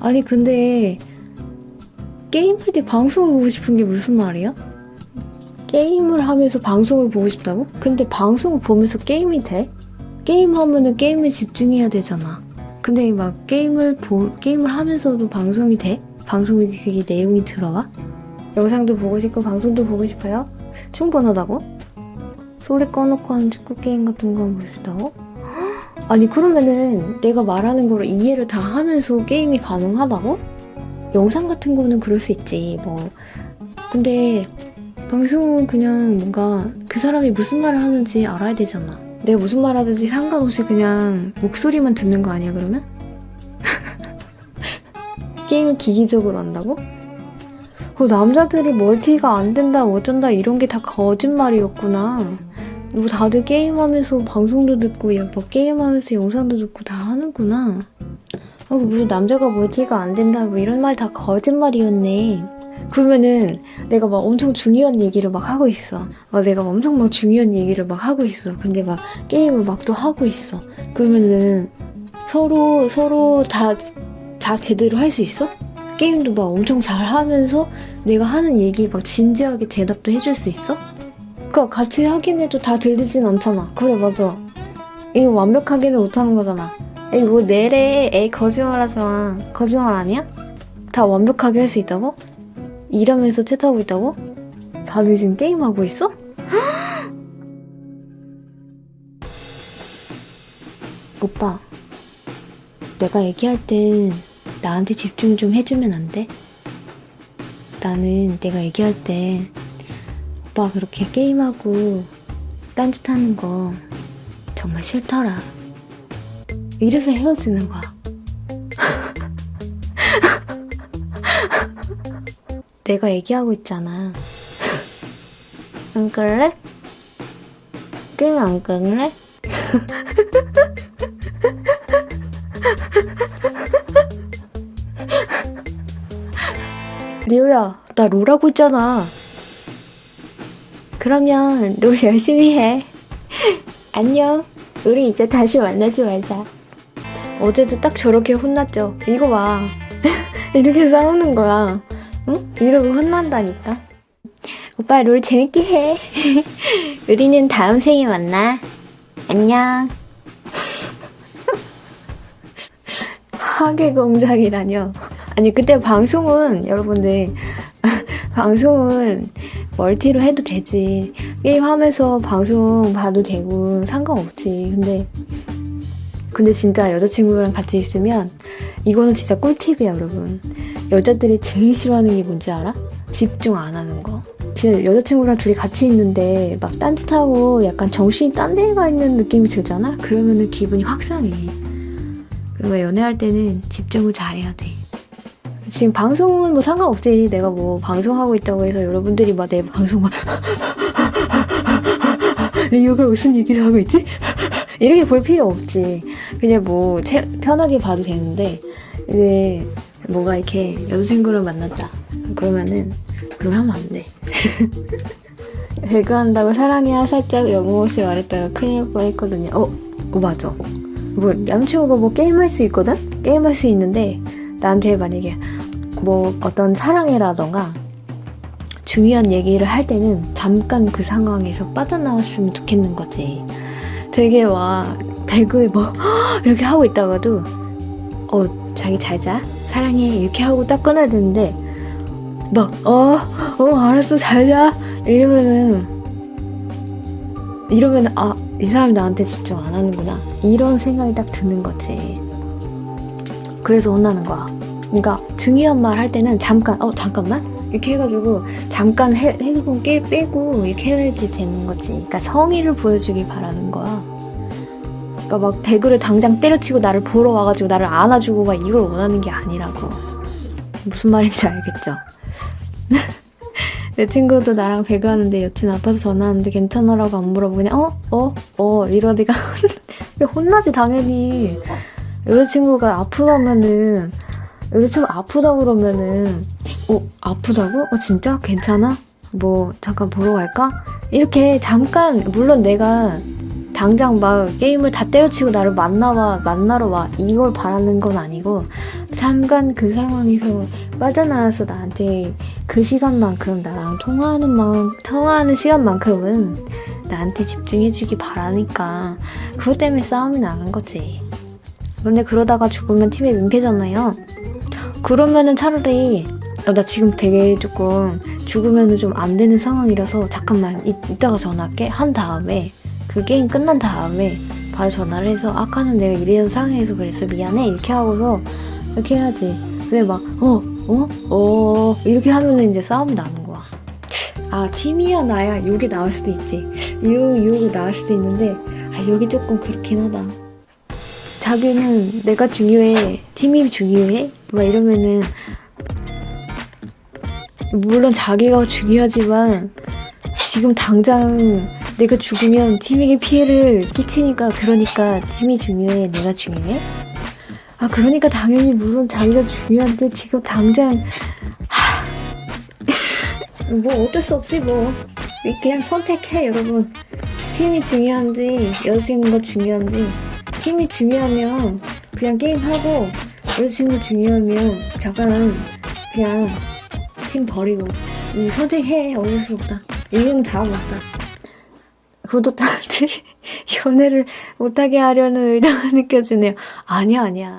아니 근데 게임 할 때 방송을 보고 싶은 게 무슨 말이야? 게임을 하면서 방송을 보고 싶다고? 근데 방송을 보면서 게임이 돼? 게임 하면은 게임에 집중해야 되잖아. 근데 막 게임을 보 게임을 하면서도 방송이 돼? 방송이 그게 내용이 들어와? 영상도 보고 싶고 방송도 보고 싶어요? 충분하다고? 소리 꺼놓고 하는 축구 게임 같은 거 보고 싶다고? 아니 그러면은 내가 말하는 거를 이해를 다 하면서 게임이 가능하다고? 영상 같은 거는 그럴 수 있지 뭐 근데 방송은 그냥 뭔가 그 사람이 무슨 말을 하는지 알아야 되잖아 내가 무슨 말 하든지 상관없이 그냥 목소리만 듣는 거 아니야 그러면? 게임을 기기적으로 한다고? 그 남자들이 멀티가 안 된다 어쩐다 이런 게 다 거짓말이었구나 뭐 다들 게임하면서 방송도 듣고 야, 뭐 게임하면서 영상도 듣고 다 하는구나. 아, 무슨 남자가 멀티가 안 된다 뭐 이런 말 다 거짓말이었네. 그러면은 내가 막 엄청 중요한 얘기를 막 하고 있어. 막 내가 엄청 막 중요한 얘기를 막 하고 있어. 근데 막 게임을 막 또 하고 있어. 그러면은 서로 서로 다 다 제대로 할 수 있어? 게임도 막 엄청 잘 하면서 내가 하는 얘기 막 진지하게 대답도 해줄 수 있어? 그니까 같이 하긴 해도 다 들리진 않잖아. 그래 맞아. 이거 완벽하게는 못하는 거잖아. 에이 뭐 내래. 에이 거짓말 하지 마. 거짓말 아니야? 다 완벽하게 할 수 있다고? 일하면서 챗하고 있다고? 다들 지금 게임하고 있어? 오빠, 내가 얘기할 땐 나한테 집중 좀 해주면 안 돼? 나는 내가 얘기할 때 오빠 그렇게 게임하고 딴짓하는 거 정말 싫더라. 이래서 헤어지는 거야. 내가 얘기하고 있잖아. 안 끌래? 게임 안 끌래? 리오야, 나 롤하고 있잖아. 그러면 롤 열심히 해. 안녕. 우리 이제 다시 만나지 말자. 어제도 딱 저렇게 혼났죠. 이거 봐. 이렇게 싸우는 거야. 응? 이러고 혼난다니까. 오빠 롤 재밌게 해. 우리는 다음 생에 만나. 안녕. 파괴 공작이라뇨. 아니 그때 방송은 여러분들 방송은 멀티로 해도 되지. 게임하면서 방송 봐도 되고 상관없지. 근데 근데 진짜 여자친구랑 같이 있으면 이거는 진짜 꿀팁이야, 여러분. 여자들이 제일 싫어하는 게 뭔지 알아? 집중 안 하는 거. 진짜 여자친구랑 둘이 같이 있는데 막 딴짓하고 약간 정신이 딴 데에 가 있는 느낌이 들잖아? 그러면은 기분이 확 상해. 그리고 연애할 때는 집중을 잘해야 돼. 지금 방송은 뭐 상관없지. 내가 뭐 방송하고 있다고 해서 여러분들이 막 내 방송 막 리오가 무슨 얘기를 하고 있지? 이렇게 볼 필요 없지. 그냥 뭐 채- 편하게 봐도 되는데 이제 뭔가 이렇게 여자친구를 만났다. 그러면은 그럼 하면 안 돼. 배그한다고 사랑해야 살짝 영어 없이 말했다가 큰일 날 뻔했거든요. 어, 어 맞아. 뭐 남친구가 뭐 게임할 수 있거든? 게임할 수 있는데 나한테 만약에 뭐 어떤 사랑해라던가 중요한 얘기를 할 때는 잠깐 그 상황에서 빠져나왔으면 좋겠는 거지. 되게 막 배그에 뭐 이렇게 하고 있다가도 어 자기 잘자. 사랑해. 이렇게 하고 딱 끊어야 되는데 막어어 알았어. 잘자. 이러면은 이러면 아 이 사람이 나한테 집중 안 하는구나. 이런 생각이 딱 드는 거지. 그래서 혼나는 거야 그러니까 중요한 말 할 때는 잠깐 어 잠깐만 이렇게 해가지고 잠깐 헤, 헤드폰 깨 빼고 이렇게 해야지 되는 거지 그러니까 성의를 보여주길 바라는 거야 그러니까 막 배그를 당장 때려치고 나를 보러 와가지고 나를 안아주고 막 이걸 원하는 게 아니라고 무슨 말인지 알겠죠? 내 친구도 나랑 배그하는데 여친 아파서 전화하는데 괜찮아라고 안 물어보고 그냥 어? 어? 어? 이러니까 혼나지 당연히 여자친구가 아프다면은 여자친구 아프다 그러면은 어? 아프다고? 어 진짜? 괜찮아? 뭐 잠깐 보러 갈까? 이렇게 잠깐 물론 내가 당장 막 게임을 다 때려치고 나를 만나와 만나러 와 이걸 바라는 건 아니고 잠깐 그 상황에서 빠져나와서 나한테 그 시간만큼 나랑 통화하는 만 통화하는 시간만큼은 나한테 집중해주기 바라니까 그것 때문에 싸움이 나는 거지. 근데 그러다가 죽으면 팀의 민폐잖아요. 그러면은 차라리 어, 나 지금 되게 조금 죽으면은 좀 안 되는 상황이라서 잠깐만 이, 이따가 전화할게. 한 다음에 그 게임 끝난 다음에 바로 전화를 해서 아까는 내가 이래서 상황에서 그랬어. 미안해. 이렇게 하고서 이렇게 해야지. 근데 막 어? 어? 어? 이렇게 하면은 이제 싸움이 나는 거야. 아 팀이야 나야. 욕이 나올 수도 있지. 욕, 욕이 나올 수도 있는데 아 욕이 조금 그렇긴 하다 자기는 내가 중요해 팀이 중요해? 막 이러면은 물론 자기가 중요하지만 지금 당장 내가 죽으면 팀에게 피해를 끼치니까 그러니까 팀이 중요해 내가 중요해? 아 그러니까 당연히 물론 자기가 중요한데 지금 당장 하... 뭐 어쩔 수 없지 뭐. 그냥 선택해 여러분. 팀이 중요한지 여자친구가 중요한지 팀이 중요하면 그냥 게임하고 여자친구 중요하면 잠깐 그냥 팀 버리고 음, 선택해. 어쩔 수 없다. 이유는 다 없다. 구독자들이 연애를 못하게 하려는 의도가 느껴지네요. 아니야 아니야